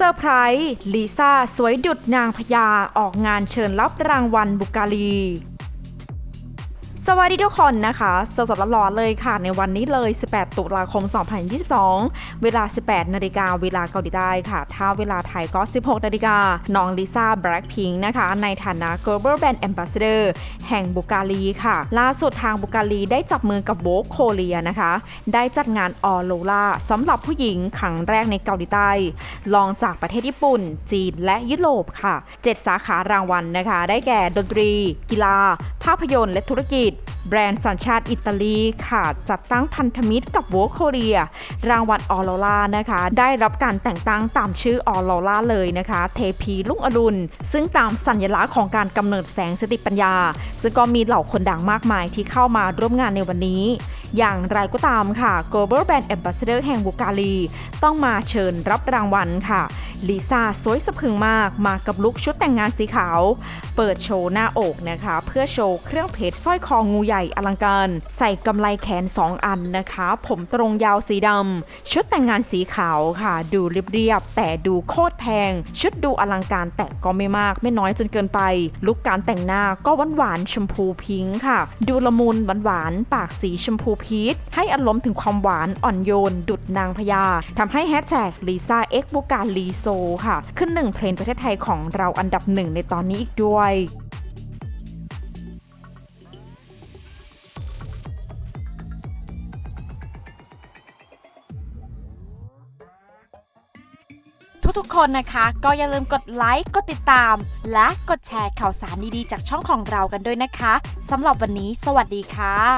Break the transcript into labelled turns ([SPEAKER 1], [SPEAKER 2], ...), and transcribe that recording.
[SPEAKER 1] ซอร์ไพรส์ลิซ่าสวยดุดนางพญาออกงานเชิญรับรางวัลบุกาลี สวัสดีทุกคนนะคะสดๆร้อนๆเลยค่ะ ในวันนี้เลย 18 ตุลาคม 2022 เวลา 18 นาฬิกาเวลาเกาหลีใต้ค่ะ ถ้าเวลาไทยก็ 16 นาฬิกา น้องลิซ่าแบล็คพิงค์นะคะ ในฐานะ Global Brand Ambassador แห่งบุกาลีค่ะ ล่าสุดทางบุกาลีได้จับมือกับโวกโคเรียนะคะ ได้จัดงานออโลล่าสำหรับผู้หญิงครั้งแรกในเกาหลีใต้ลองจากประเทศญี่ปุ่น จีนและยุโรปค่ะ 7 สาขารางวัลนะคะ ได้แก่ดนตรี กีฬาภาพยนตร์และธุรกิจ แบรนด์สัญชาติอิตาลีค่ะ จัดตั้งพันธมิตรกับโวโคเรีย รางวัลออโรล่านะคะ ได้รับการแต่งตั้งตามชื่อออโรล่าเลยนะคะ เทพีลุงอรุณ ซึ่งตามสัญลักษณ์ของการกำเนิดแสงสติปัญญา ซึ่งก็มีเหล่าคนดังมากมายที่เข้ามาร่วมงานในวันนี้ อย่างไรก็ตามค่ะ Global Brand Ambassador แห่งบุกาลี ต้องมาเชิญรับรางวัลค่ะ ลิซ่าสวยสะพรึงมาก มากับลุคชุดแต่งงานสีขาว เปิดโชว์หน้าอกนะคะ เพื่อโชว์เครื่องเพชรสร้อยคองูใหญ่อลังการ ใส่กำไลแขน 2 อันนะคะ ผมตรงยาวสีดำชุดแต่งงานสีขาวค่ะ ดูเรียบๆแต่ดูโคตรแพง ชุดดูอลังการแต่ก็ไม่มากไม่น้อยจนเกินไป ลุคการแต่งหน้าก็หวานๆชมพูพิงค์ค่ะ ดูละมุนหวานๆปากสีชมพูพีชให้อารมณ์ถึงความหวานอ่อนโยน ดุดนางพญาทำให้แฮชแท็กลิซ่าเอ็กบุการลีโซค่ะ ขึ้นหนึ่งเทรนประเทศไทยของเราอันดับหนึ่งในตอนนี้อีกด้วย
[SPEAKER 2] ทุกๆคนนะคะก็อย่าลืมกดไลค์ กดติดตาม และกดแชร์ข่าวสารดีๆ จากช่องของเรากันด้วยนะคะสำหรับวันนี้ สวัสดีค่ะ